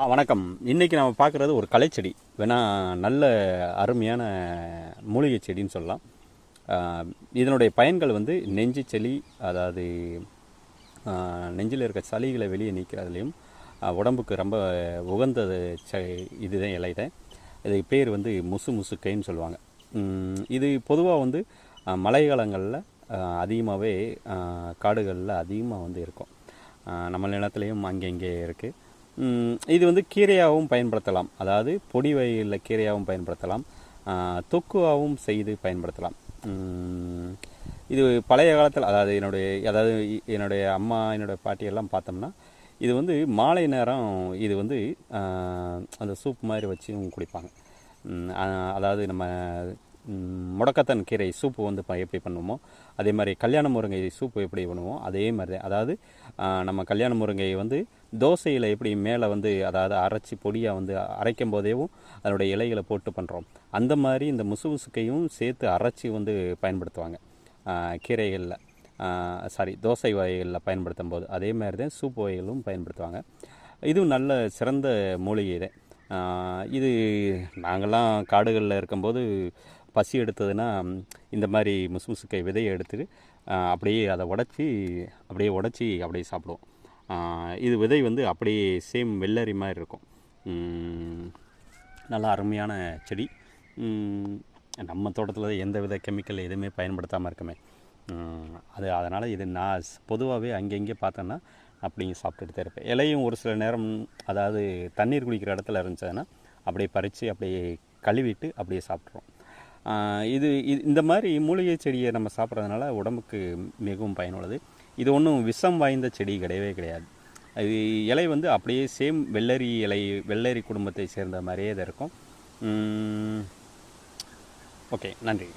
ஆ வணக்கம். இன்றைக்கி நம்ம பார்க்குறது ஒரு களைச்செடி வேணா நல்ல அருமையான மூலிகை செடின்னு சொல்லலாம். இதனுடைய பயன்கள் வந்து நெஞ்சு செளி அதாவது நெஞ்சில் இருக்க சளிகளை வெளியே நீக்கிறதுலையும் உடம்புக்கு ரொம்ப உகந்த ச இதுதான் இலை இது இதுக்கு பேர் வந்து முசு முசுக்கைன்னு சொல்லுவாங்க. இது பொதுவாக வந்து மழைக்காலங்களில் அதிகமாகவே காடுகளில் அதிகமாக வந்து இருக்கும். நம்ம நிலத்துலேயும் அங்கே இங்கே இருக்குது இது வந்து கீரையாகவும் பயன்படுத்தலாம். அதாவது பொடி வகையில் கீரையாகவும் பயன்படுத்தலாம். தொக்குவாகவும் செய்து பயன்படுத்தலாம். இது பழைய காலத்தில் அதாவது என்னுடைய அதாவது என்னுடைய அம்மா என்னுடைய பாட்டியெல்லாம் பார்த்தோம்னா இது வந்து மாலை நேரம் இது வந்து அந்த சூப் மாதிரி வச்சும் குடிப்பாங்க. அதாவது நம்ம முடக்கத்தன் கீரை சூப்பு வந்து ப- எப்படி பண்ணுவோமோ அதே மாதிரி கல்யாண முருங்கை சூப்பு எப்படி பண்ணுவோம் அதே மாதிரி தான். அதாவது நம்ம கல்யாண முருங்கையை வந்து தோசையில் எப்படி மேலே வந்து அதாவது அரைச்சி பொடியாக வந்து அரைக்கும் போதேவும் அதனுடைய இலைகளை போட்டு பண்ணுறோம் அந்த மாதிரி இந்த முசுகுசுக்கையும் சேர்த்து அரைச்சி வந்து பயன்படுத்துவாங்க. கீரைகளில். சாரி தோசை வகைகளில் பயன்படுத்தும் போது அதே மாதிரி தான் சூப் வகைகளும் பயன்படுத்துவாங்க. இதுவும் நல்ல சிறந்த மூலிகை தான் இது நாங்கள்லாம் காடுகளில் இருக்கும்போது பசி எடுத்ததுன்னா இந்த மாதிரி முசு முசுக்கை விதையை எடுத்துட்டு அப்படியே அதை உடச்சி அப்படியே உடச்சி அப்படியே சாப்பிடுவோம். இது விதை வந்து அப்படியே சேம் வெள்ளரி மாதிரி இருக்கும். நல்லா அருமையான செடி. நம்ம தோட்டத்தில் எந்த வித கெமிக்கல் எதுவுமே பயன்படுத்தாமல் இருக்குமே. அது அதனால் இது நான் பொதுவாகவே அங்கங்கே பார்த்தேன்னா அப்படி சாப்பிட்டுட்டு தான் இருப்பேன். இலையும் ஒரு சில நேரம் அதாவது தண்ணீர் குடிக்கிற இடத்துல இருந்துச்சுன்னா அப்படியே பறித்து அப்படியே கழுவிட்டு அப்படியே சாப்பிட்றோம் இது இந்த மாதிரி மூலிகை செடியை நம்ம சாப்பிட்றதுனால உடம்புக்கு மிகவும் பயனுள்ளது. இது ஒன்றும் விஷம் வாய்ந்த செடி கிடையவே கிடையாது. அது இலை வந்து அப்படியே சேம் வெள்ளரி இலை வெள்ளரி குடும்பத்தை சேர்ந்த மாதிரியே தான் இருக்கும். ஓகே நன்றி.